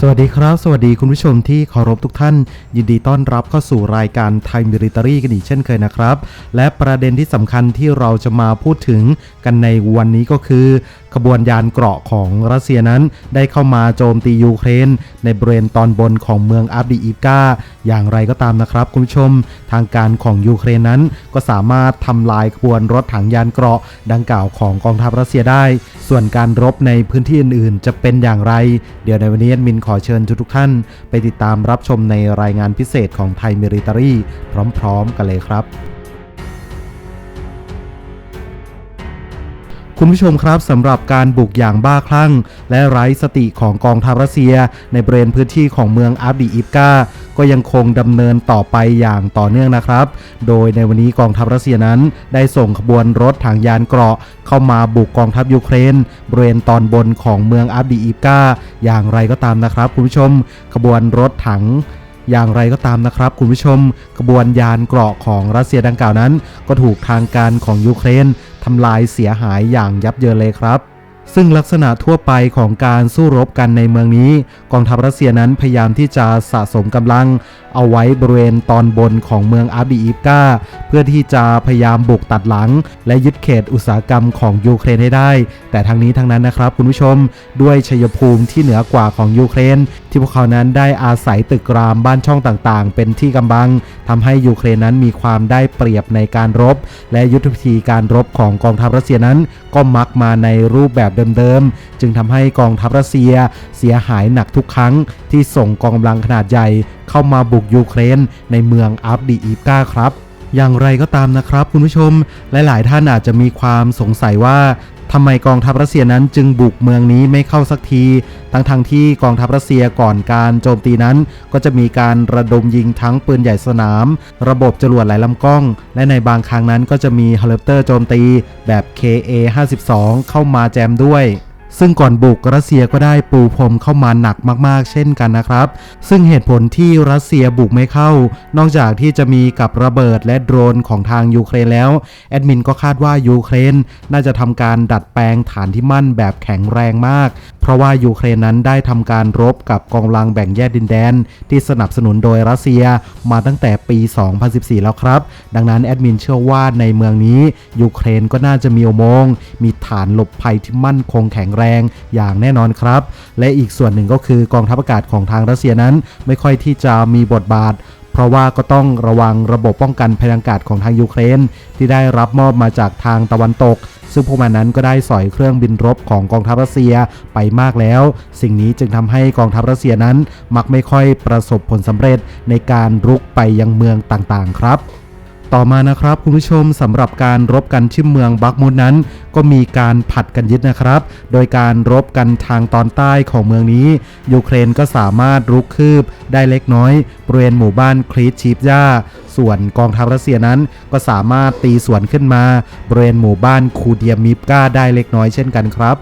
สวัสดีครับ สวัสดีคุณผู้ชมที่เคารพทุกท่าน ยินดีต้อนรับเข้าสู่รายการไทยมิริตอรีกันอีกเช่นเคยนะครับ และประเด็นที่สำคัญที่เราจะมาพูดถึงกันในวันนี้ก็คือขบวนยานเกราะของรัสเซียนั้นได้เข้ามาโจมตียูเครน ในบริเวณตอนบนของเมืองอับดีอีกาอย่างไรก็ตามนะครับคุณผู้ชม ทางการของยูเครนนั้นก็สามารถทำลายขบวนรถถังยานเกราะดังกล่าวของกองทัพรัสเซียได้ ส่วนการรบในพื้นที่อื่นๆ จะเป็นอย่างไร เดี๋ยวในวันนี้มินขอเชิญทุกท่าน ไปติดตามรับชมในรายงานพิเศษของไทยมิริตารีพร้อม ๆ กันเลยครับ คุณผู้ชมครับสำหรับการบุกอย่างบ้าคลั่ง และไร้สติของกองทัพรัสเซีย ในบริเวณพื้นที่ของเมืองอับดีอิฟกาก็ยังคงดำเนินต่อไปอย่างต่อเนื่องนะครับ โดยในวันนี้กองทัพรัสเซียนั้น ได้ส่งขบวนรถถังยานเกราะ เข้ามาบุกกองทัพยูเครนบริเวณตอนบนของเมืองอับดีอิฟกาอย่างไรก็ตามนะครับ คุณผู้ชมขบวนรถถังอย่างไรก็ตามนะครับ คุณผู้ชมกระบวนยานเกราะของรัสเซียดังกล่าวนั้น ก็ถูกทางการของยูเครน ทำลายเสียหายอย่างยับเยินเลยครับซึ่งลักษณะทั่วไปของการสู้รบกันในเมืองนี้ กองทัพรัสเซียนั้นพยายามที่จะสะสมกำลัง เอาไว้บริเวณตอนบนของเมืองอาบีอีฟกาเพื่อที่จะพยายามบุกตัดหลัง และยึดเขตอุตสาหกรรมของยูเครนให้ได้ แต่ทั้งนี้ทั้งนั้นนะครับคุณผู้ชม ด้วยชัยภูมิที่เหนือกว่าของยูเครน ที่พวกเขานั้นได้อาศัยตึกรามบ้านช่องต่างๆ เป็นที่กำบังทำให้ยูเครนนั้นมีความได้เปรียบในการรบ และยุทธวิธีการรบของกองทัพรัสเซียนั้น ก็มักมาในรูปแบบเดิมๆ จึงทำให้กองทัพรัสเซียเสียหายหนักทุกครั้ง ที่ส่งกองกำลังขนาดใหญ่ เข้ามาบุกยูเครนในเมืองอับดีอีฟกาครับอย่างไรก็ตามนะครับคุณผู้ชม หลาย ๆ ท่านอาจจะมีความสงสัยว่า ทำไมกองทัพรัสเซียนั้นจึงบุกเมืองนี้ไม่เข้าสักที ทั้งทางที่กองทัพรัสเซียก่อนการโจมตีนั้น ก็จะมีการระดมยิงทั้งปืนใหญ่สนาม ระบบจรวดหลายลำกล้อง และในบางครั้งนั้นก็จะมีเฮลิคอปเตอร์โจมตีแบบ KA-52 เข้ามาแจมด้วย ซึ่งก่อนบุกรัสเซียก็ได้ปูพรมเข้ามาหนักมากๆ เช่นกันนะครับ ซึ่งเหตุผลที่รัสเซียบุกไม่เข้า นอกจากที่จะมีกับระเบิดและโดรนของทางยูเครนแล้ว แอดมินก็คาดว่ายูเครนน่าจะทำการดัดแปลงฐานที่มั่นแบบแข็งแรงมาก เพราะว่ายูเครนนั้นได้ทำการรบกับกองกำลังแบ่งแยกดินแดน ที่สนับสนุนโดยรัสเซียมาตั้งแต่ปี 2014 แล้วครับ ดังนั้นแอดมินเชื่อว่าในเมืองนี้ยูเครนก็น่าจะมีอุโมงค์มีฐานหลบภัยที่มั่นคงแข็งแรงอย่างแน่นอนครับ และอีกส่วนหนึ่งก็คือกองทัพอากาศของทางรัสเซียนั้น ไม่ค่อยที่จะมีบทบาท เพราะว่าก็ต้องระวังระบบป้องกันภัยทางอากาศของทางยูเครน ที่ได้รับมอบมาจากทางตะวันตก ซึ่งพวกมันนั้นก็ได้สอยเครื่องบินรบของกองทัพรัสเซียไปมากแล้ว สิ่งนี้จึงทำให้กองทัพรัสเซียนั้น มักไม่ค่อยประสบผลสำเร็จในการรุกไปยังเมืองต่างๆ ครับ ต่อมานะครับคุณผู้ชมสำหรับการรบกันที่เมืองบักมุดนั้น ก็มีการผัดกันยึดนะครับ โดยการรบกันทางตอนใต้ของเมืองนี้ ยูเครนก็สามารถรุกคืบได้เล็กน้อยบริเวณหมู่บ้านคลีตชีฟยาส่วนกองทัพรัสเซียนั้นก็สามารถตีสวนขึ้นมาบริเวณหมู่บ้านคูเดียมิฟกาได้เล็กน้อยเช่นกันครับ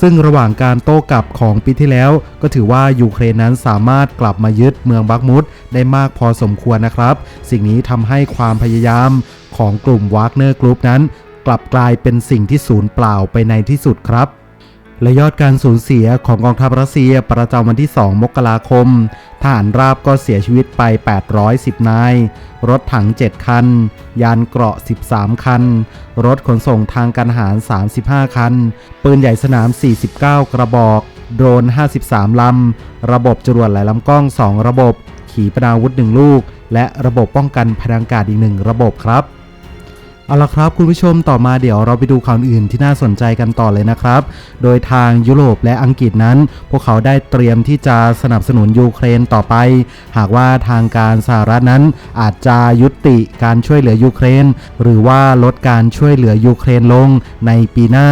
ซึ่งระหว่างการโต้กลับของปีที่แล้ว ก็ถือว่ายูเครนนั้นสามารถกลับมายึดเมืองบักมุดได้มากพอสมควรนะครับ สิ่งนี้ทำให้ความพยายามของกลุ่มวากเนอร์กรุ๊ปนั้น กลับกลายเป็นสิ่งที่สูญเปล่าไปในที่สุดครับ และยอดการสูญเสียของกองทัพรัสเซียประจำวันที่ 2 มกราคม ทหารราบก็เสียชีวิตไป 810 นาย รถถัง 7 คัน ยานเกราะ 13 คัน รถขนส่งทางการทหาร 35 คัน ปืนใหญ่สนาม 49 กระบอก โดรน 53 ลำ ระบบจรวดหลายลำกล้อง 2 ระบบ ขีปนาวุธ 1 ลูก และระบบป้องกันพลังอากาศอีก 1 ระบบครับ เอาละครับคุณผู้ชมต่อมาเดี๋ยวเราไปดูข่าวอื่นที่น่าสนใจกันต่อเลยนะครับ โดยทางยุโรปและอังกฤษนั้น พวกเขาได้เตรียมที่จะสนับสนุนยูเครนต่อไป หากว่าทางการสหรัฐนั้นอาจจะยุติการช่วยเหลือยูเครน หรือว่าลดการช่วยเหลือยูเครนลงในปีหน้า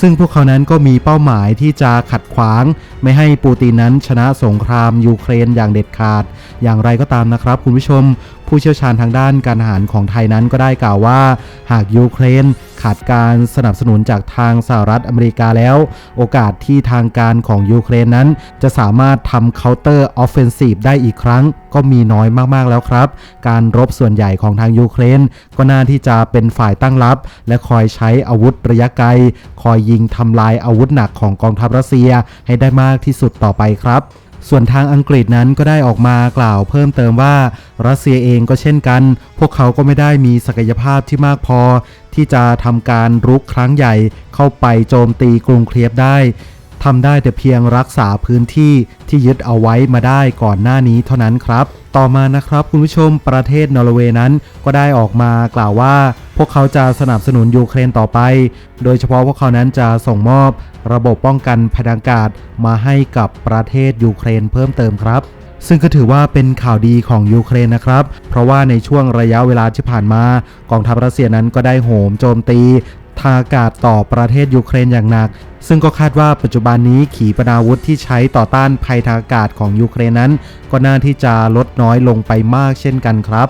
ซึ่งพวกเขานั้นก็มีเป้าหมายที่จะขัดขวาง ไม่ให้ปูตินนั้นชนะสงครามยูเครนอย่างเด็ดขาด อย่างไรก็ตามนะครับ คุณผู้ชม ผู้เชี่ยวชาญทางด้านการทหารของไทยนั้นก็ได้กล่าวว่า หากยูเครน ขาดการสนับสนุนจากทางสหรัฐอเมริกาแล้ว โอกาสที่ทางการของยูเครนนั้น จะสามารถทำ counter offensive ได้อีกครั้ง ก็มีน้อยมากๆแล้วครับ การรบส่วนใหญ่ของทางยูเครน ก็น่าที่จะเป็นฝ่ายตั้งรับ และคอยใช้อาวุธระยะไกล คอยยิงทำลายอาวุธหนักของกองทัพรัสเซียให้ได้มากที่สุดต่อไปครับส่วนทางอังกฤษนั้นก็ได้ออกมากล่าวเพิ่มเติมว่า รัสเซียเองก็เช่นกัน พวกเขาก็ไม่ได้มีศักยภาพที่มากพอ ที่จะทำการรุกครั้งใหญ่เข้าไปโจมตีกรุงเคลียฟได้ทำได้แต่เพียงรักษาพื้นที่ที่ยึดเอาไว้มาได้ก่อนหน้านี้เท่านั้นครับ ต่อมานะครับคุณผู้ชมประเทศนอร์เวย์นั้นก็ได้ออกมากล่าวว่า พวกเขาจะสนับสนุนยูเครนต่อไป โดยเฉพาะพวกเขานั้นจะส่งมอบ ระบบป้องกันภัยทางอากาศมาให้กับประเทศยูเครนเพิ่มเติมครับ ซึ่งก็ถือว่าเป็นข่าวดีของยูเครนนะครับ เพราะว่าในช่วงระยะเวลาที่ผ่านมากองทัพรัสเซียนั้นก็ได้โหมโจมตีทางอากาศต่อประเทศยูเครนอย่างหนัก ซึ่งก็คาดว่าปัจจุบันนี้ขีปนาวุธที่ใช้ต่อต้านภัยทางอากาศของยูเครนนั้น ก็น่าที่จะลดน้อยลงไปมากเช่นกันครับ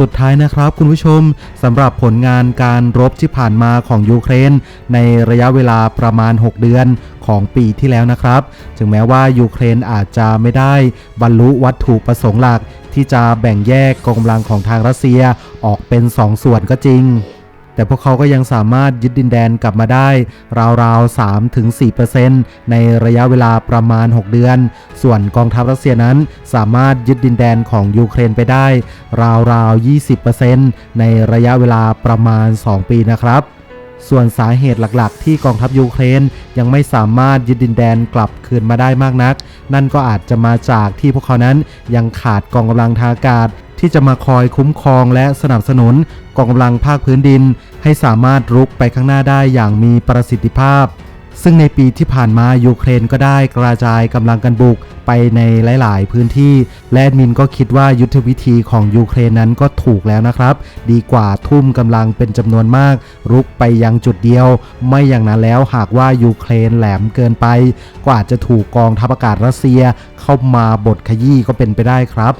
สุดท้ายนะครับคุณผู้ชมสำหรับผลงานการรบที่ผ่านมาของยูเครน ในระยะเวลาประมาณ 6 เดือนของปีที่แล้วนะครับ ถึงแม้ว่ายูเครนอาจจะไม่ได้บรรลุวัตถุประสงค์หลัก ที่จะแบ่งแยกกองกำลังของทางรัสเซียออกเป็น 2ส่วนก็จริง แต่พวกเขาก็ยังสามารถยึดดินแดนกลับมาได้ ราวๆ3-4%ในระยะเวลาประมาณ 6 เดือน ส่วนกองทัพรัสเซียนั้นสามารถยึดดินแดนของยูเครนไปได้ ราวๆ 20%ในระยะเวลาประมาณ 2 ปีนะครับส่วนสาเหตุหลักๆ ที่กองทัพยูเครนยังไม่สามารถยึดดินแดนกลับคืนมาได้มากนัก นั่นก็อาจจะมาจากที่พวกเขานั้นยังขาดกองกำลังทางอากาศ ที่จะมาคอยคุ้มครองและสนับสนุนกองกำลังภาคพื้นดิน ให้สามารถรุกไปข้างหน้าได้อย่างมีประสิทธิภาพ ซึ่งในปีที่ผ่านมายูเครนก็ได้กระจายกำลังกันบุกไปในหลาย ๆ พื้นที่ และมินก็คิดว่ายุทธวิธีของยูเครนนั้นก็ถูกแล้วนะครับ ดีกว่าทุ่มกำลังเป็นจำนวนมาก รุกไปยังจุดเดียว ไม่อย่างนั้นแล้วหากว่ายูเครนแหลมเกินไป ก็อาจจะถูกกองทัพอากาศรัสเซียเข้ามาบดขยี้ก็เป็นไปได้ครับ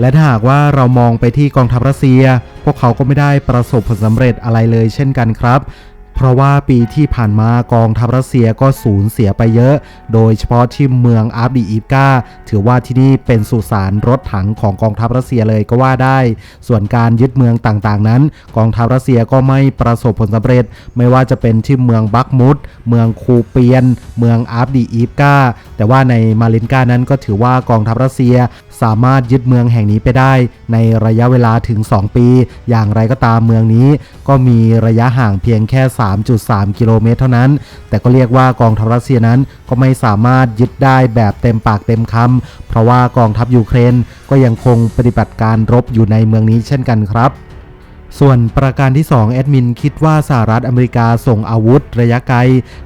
และถ้าหากว่าเรามองไปที่กองทัพรัสเซีย พวกเขาก็ไม่ได้ประสบผลสำเร็จอะไรเลยเช่นกันครับเพราะว่าปีที่ผ่านมากองทัพรัสเซียก็สูญเสียไปเยอะ โดยเฉพาะที่เมืองอาร์ดีอีฟกาถือว่าที่นี่เป็นสุสานรถถังของกองทัพรัสเซียเลยก็ว่าได้ ส่วนการยึดเมืองต่างๆนั้น กองทัพรัสเซียก็ไม่ประสบผลสำเร็จ ไม่ว่าจะเป็นที่เมืองบักมุดเมืองคูเปียน เมืองอาร์ดีอีฟกาแต่ว่าในมาลินกานั้นก็ถือว่ากองทัพรัสเซียสามารถยึดเมืองแห่งนี้ไปได้ในระยะเวลาถึง 2 ปี อย่างไรก็ตามเมืองนี้ ก็มีระยะห่างเพียงแค่ 3.3 กิโลเมตรเท่านั้น แต่ก็เรียกว่ากองทัพรัสเซียนั้นก็ไม่สามารถยึดได้แบบเต็มปากเต็มคำเพราะว่ากองทัพยูเครนก็ยังคงปฏิบัติการรบอยู่ในเมืองนี้เช่นกันครับ ส่วนประการที่ 2 แอดมินคิดว่าสหรัฐอเมริกาส่งอาวุธระยะไกล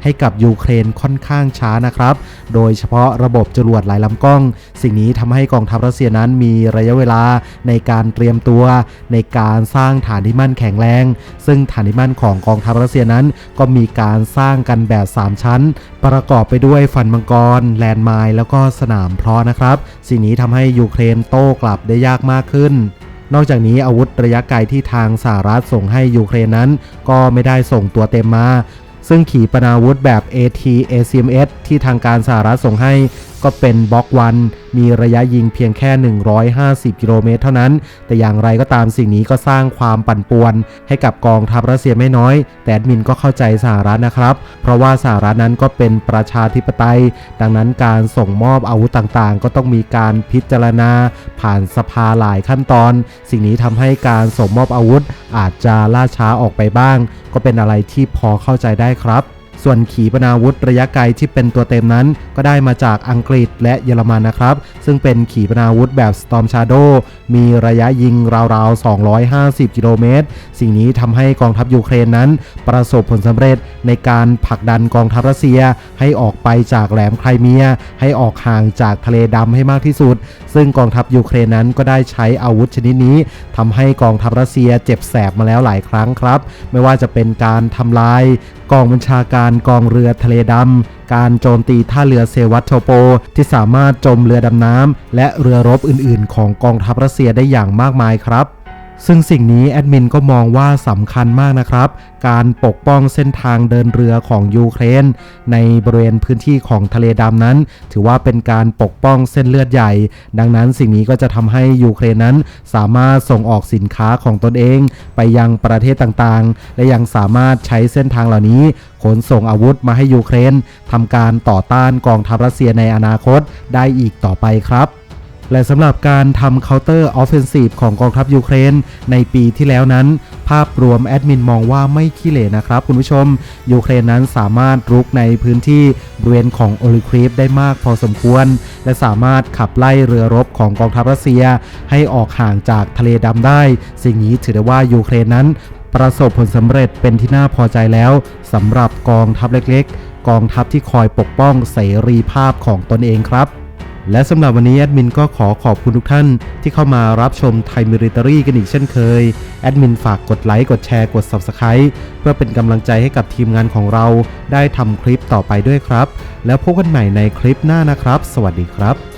ให้กับยูเครนค่อนข้างช้านะครับ โดยเฉพาะระบบจรวดหลายลำกล้อง สิ่งนี้ทำให้กองทัพรัสเซียนั้นมีระยะเวลาในการเตรียมตัว ในการสร้างฐานที่มั่นแข็งแรง ซึ่งฐานที่มั่นของกองทัพรัสเซียนั้น ก็มีการสร้างกันแบบ 3 ชั้น ประกอบไปด้วยฟันมังกร แลนด์ไมล์แล้วก็สนามเพลาะนะครับ สิ่งนี้ทำให้ยูเครนโต้กลับได้ยากมากขึ้น นอกจากนี้อาวุธระยะไกลที่ทางสหรัฐส่งให้ยูเครนนั้น ก็ไม่ได้ส่งตัวเต็มมาซึ่งขีปนาวุธแบบ AT ACMS ที่ทางการสหรัฐส่งให้ ก็เป็นบล็อกวัน มีระยะยิงเพียงแค่ 150 กิโลเมตรเท่านั้น แต่อย่างไรก็ตามสิ่งนี้ก็สร้างความปั่นป่วน ให้กับกองทัพรัสเซียไม่น้อย แต่แอดมินก็เข้าใจสหรัฐนะครับ เพราะว่าสหรัฐนั้นก็เป็นประชาธิปไตย ดังนั้นการส่งมอบอาวุธต่างๆ ก็ต้องมีการพิจารณา ผ่านสภาหลายขั้นตอน สิ่งนี้ทำให้การส่งมอบอาวุธ อาจจะล่าช้าออกไปบ้าง ก็เป็นอะไรที่พอเข้าใจได้ครับ ส่วนขีปนาวุธระยะไกลที่เป็นตัวเต็มนั้น ก็ได้มาจากอังกฤษและเยอรมันนะครับ ซึ่งเป็นขีปนาวุธแบบ Storm Shadow มีระยะยิงราวๆ 250 กิโลเมตร สิ่งนี้ทำให้กองทัพยูเครนนั้น ประสบผลสำเร็จในการผลักดันกองทัพรัสเซีย ให้ออกไปจากแหลมไครเมีย ให้ออกห่างจากทะเลดำให้มากที่สุด ซึ่งกองทัพยูเครนนั้นก็ได้ใช้อาวุธชนิดนี้ทำให้กองทัพรัสเซียเจ็บแสบมาแล้วหลายครั้งครับ ไม่ว่าจะเป็นการทำลายกองบัญชาการการกองเรือทะเลดำ การโจมตีท่าเรือเซวัตโชโป ที่สามารถจมเรือดำน้ำและเรือรบอื่นๆ ของกองทัพรัสเซียได้อย่างมากมายครับ ซึ่งสิ่งนี้แอดมินก็มองว่าสำคัญมากนะครับ การปกป้องเส้นทางเดินเรือของยูเครน ในบริเวณพื้นที่ของทะเลดำนั้น ถือว่าเป็นการปกป้องเส้นเลือดใหญ่ ดังนั้นสิ่งนี้ก็จะทำให้ยูเครนนั้น สามารถส่งออกสินค้าของตนเอง ไปยังประเทศต่างๆ และยังสามารถใช้เส้นทางเหล่านี้ขนส่งอาวุธมาให้ยูเครนทำการต่อต้านกองทัพรัสเซียในอนาคตได้อีกต่อไปครับ และสำหรับการทำ counter offensive ของกองทัพยูเครน ในปีที่แล้วนั้น ภาพรวมแอดมินมองว่าไม่ขี้เหร่นะครับ คุณผู้ชม ยูเครนนั้นสามารถรุกในพื้นที่บริเวณของโอลิครีฟได้มากพอสมควร และสามารถขับไล่เรือรบของกองทัพรัสเซีย ให้ออกห่างจากทะเลดำได้ สิ่งนี้ถือได้ว่ายูเครนนั้น ประสบผลสำเร็จเป็นที่น่าพอใจแล้วสำหรับกองทัพเล็ก ๆ กองทัพที่คอยปกป้องเสรีภาพของตนเองครับ และสำหรับวันนี้แอดมินก็ขอขอบคุณทุกท่านที่เข้ามารับชมไทยมิริตอรีกันอีกเช่นเคย แอดมินฝากกดไลค์กดแชร์กด Subscribe เพื่อเป็นกำลังใจให้กับทีมงานของเรา ได้ทำคลิปต่อไปด้วยครับ แล้วพบกันใหม่ในคลิปหน้านะครับ สวัสดีครับ